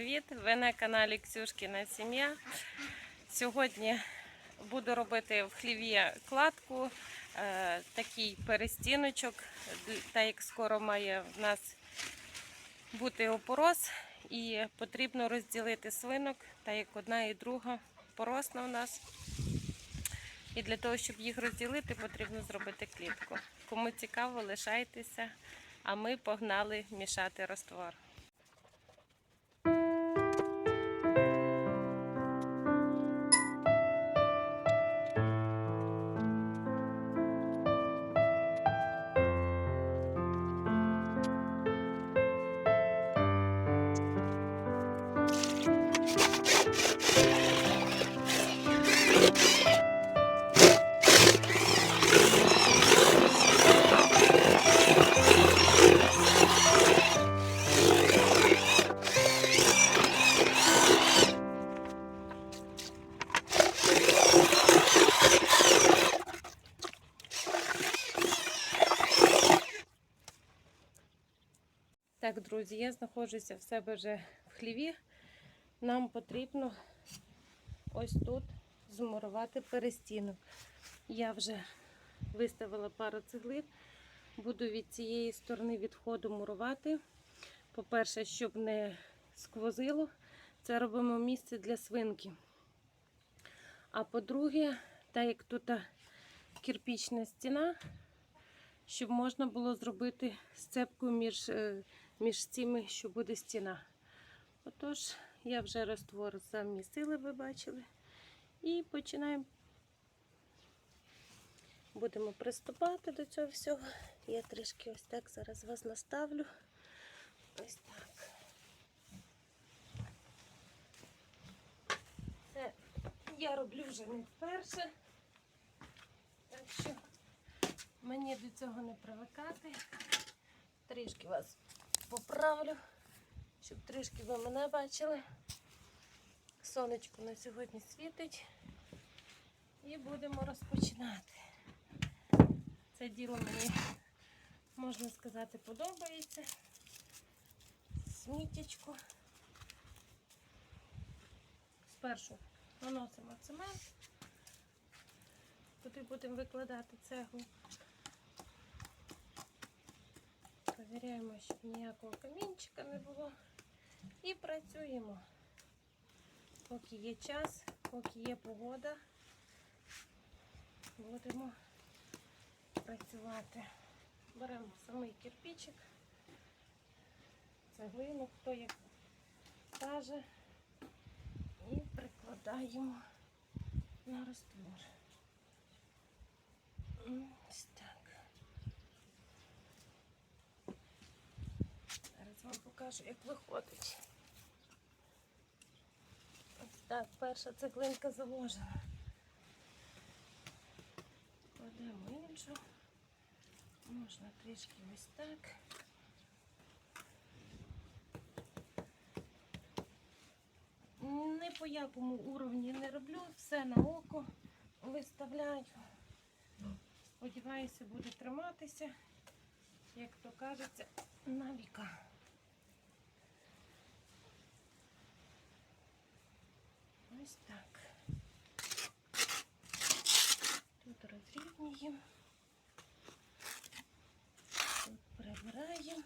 привіт! Ви на каналі Ксюшкіна Сім'я. Сьогодні буду робити в хліві кладку, е, такий перестіночок, так як скоро має в нас бути опорос, і потрібно розділити свинок, так як одна і друга поросна у нас. І для того, щоб їх розділити, потрібно зробити клітку. Кому цікаво, лишайтеся, а ми погнали мішати раствор. Так, друзі, я знаходжуся в себе вже в хліві. Нам потрібно ось тут змурувати перестінок. Я вже виставила пару цеглин. Буду від цієї сторони відходу мурувати. По-перше, щоб не сквозило, це робимо місце для свинки. А по-друге, так як тут кирпічна стіна, щоб можна було зробити сцепку між е, між цими, що буде стіна. Отож, я вже раствор замісила, ви бачили. І починаємо. Будемо приступати до цього всього. Я трішки ось так зараз вас наставлю. Ось так. Це я роблю вже не вперше. Так що мені до цього не привикати. Трішки вас поправлю, щоб трішки ви мене бачили. Сонечко на сьогодні світить. І будемо розпочинати. Це діло мені, можна сказати, подобається. Сміттячко. Спершу наносимо цемент, куди будемо викладати цеглу. Перевіряємо, щоб ніякого камінчика не було. І працюємо. Поки є час, поки є погода, будемо працювати. Беремо самий кирпичик, цеглину, хто як каже, і прикладаємо на раствор. Ось так. Зараз вам покажу, як виходить. Ось так, перша цеглинка заложена. Кладемо іншу. Можна трішки ось так. Не по якому уровні не роблю, все на око виставляю. Сподіваюся, буде триматися, як то кажеться, на віка. Ось так. Тут розрівнюємо. Тут прибираємо.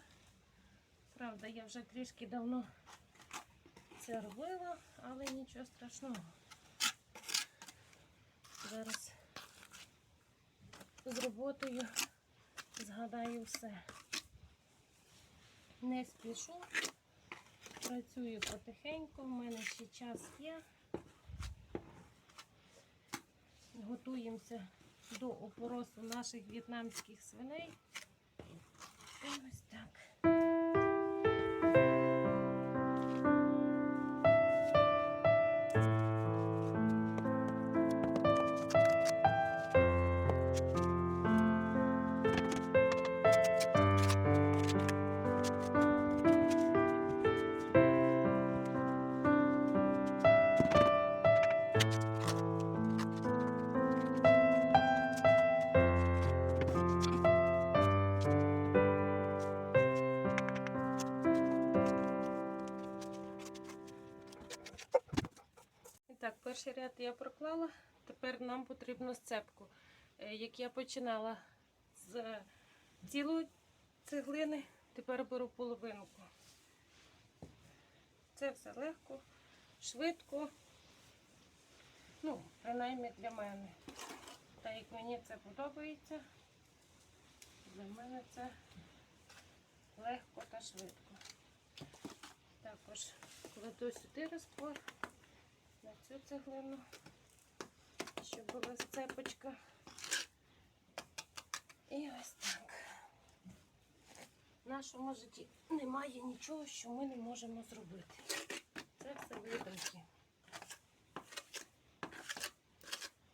Правда, я вже трішки давно це робила, але нічого страшного. Зараз з роботою згадаю все. Не спішу, працюю потихеньку, в мене ще час є. Готуємося до опоросу наших в'єтнамських свиней. І ось так. Перший ряд я проклала, тепер нам потрібно сцепку. Е, Як я починала з цілої цеглини, тепер беру половинку. Це все легко, швидко. Ну, принаймні для мене. Та як мені це подобається, для мене це легко та швидко. Також кладу сюди розтвор на цю цеглину, щоб була сцепочка. І ось так. В нашому житті немає нічого, що ми не можемо зробити. Це все видумки.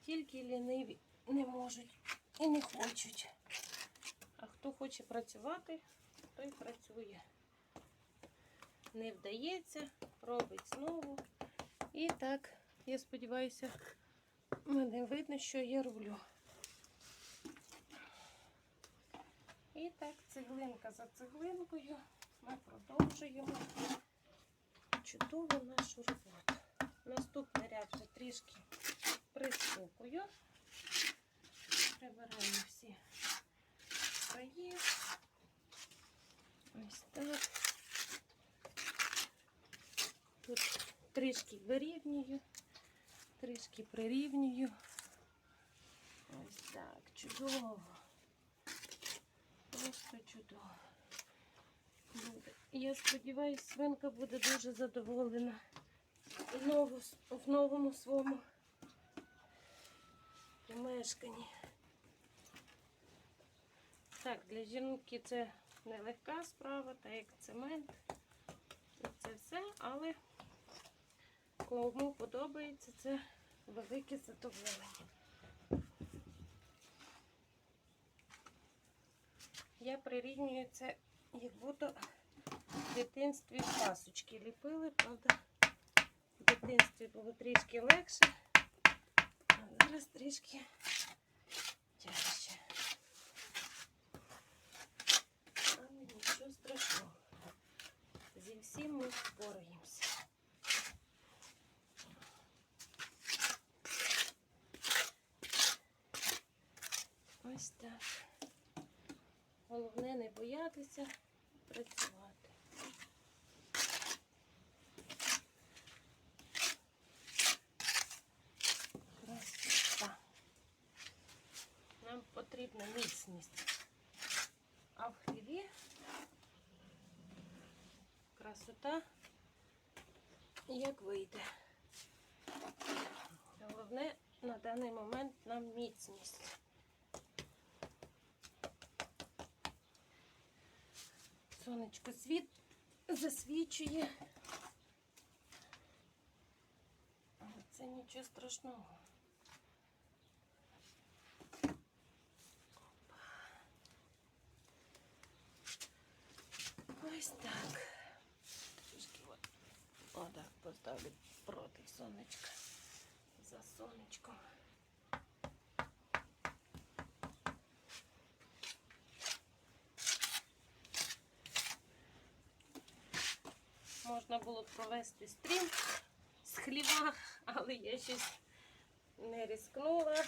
Тільки ліниві не можуть і не хочуть. А хто хоче працювати, той працює. Не вдається, робить знову. І так, я сподіваюся, мене видно, що я роблю. І так, цеглинка за цеглинкою ми продовжуємо чудову нашу роботу. Наступний ряд вже трішки пристукую. Прибираю всі краї. Ось так. Тут трішки вирівнюю, трішки прирівнюю. Ось так, чудово. Просто чудово. Буде. Я сподіваюся, свинка буде дуже задоволена в, новому своєму помешканні. Так, для жінки це нелегка справа, так як цемент. Це все, але кому подобається, це велике задоволення. Я прирівнюю це, як будто в дитинстві пасочки ліпили, правда, в дитинстві було трішки легше, а зараз трішки тяжче. Але нічого страшного. Зі всім ми впораємося. Ось так. Головне не боятися працювати. Нам потрібна міцність. А в хліві красота як вийде. Головне на даний момент нам міцність. Сонечко світ засвічує. Але це нічого страшного. Ось так. Трішки от, отак поставлю проти сонечка. За сонечком. Було провести стрім з хліба, але я щось не рискнула.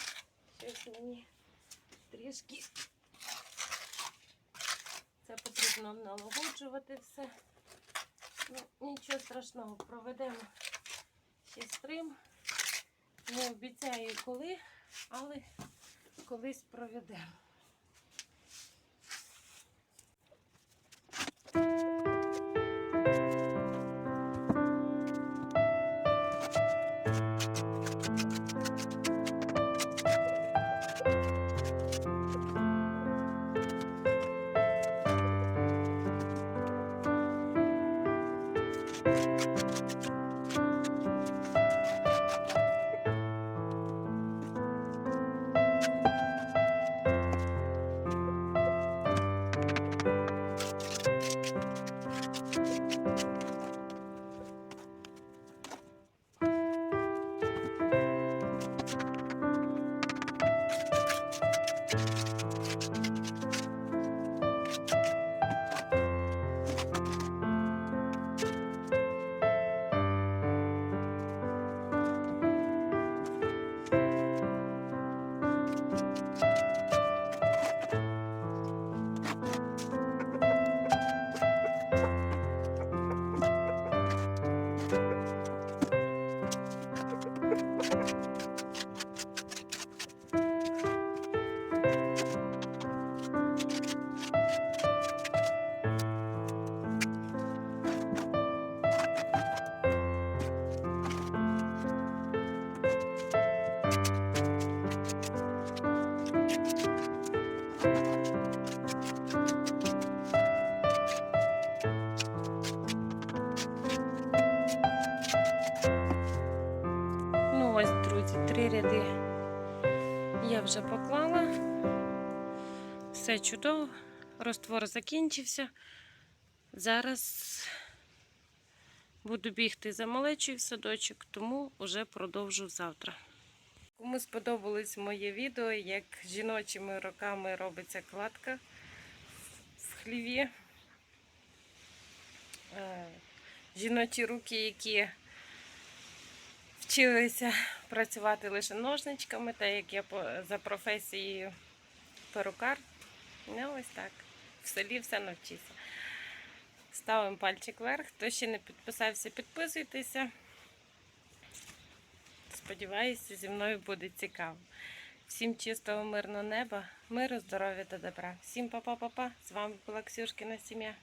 Щось мені трішки це потрібно налагоджувати все. Ну, нічого страшного, проведемо ще стрим. Не обіцяю коли, але колись проведемо. you Три ряди я вже поклала. Все чудово. Роствор закінчився. Зараз буду бігти за малечою в садочок, тому вже продовжу завтра. Кому сподобалось моє відео, як жіночими руками робиться кладка в хліві. Е, Жіночі руки, які вчилися працювати лише ножничками, та як я за професією перукар. Ну, ось так. В селі все навчися. Ставимо пальчик вверх. Хто ще не підписався, підписуйтеся. Сподіваюся, зі мною буде цікаво. Всім чистого, мирного неба, миру, здоров'я та добра. Всім па-па-па-па. З вами була Ксюшкина сім'я.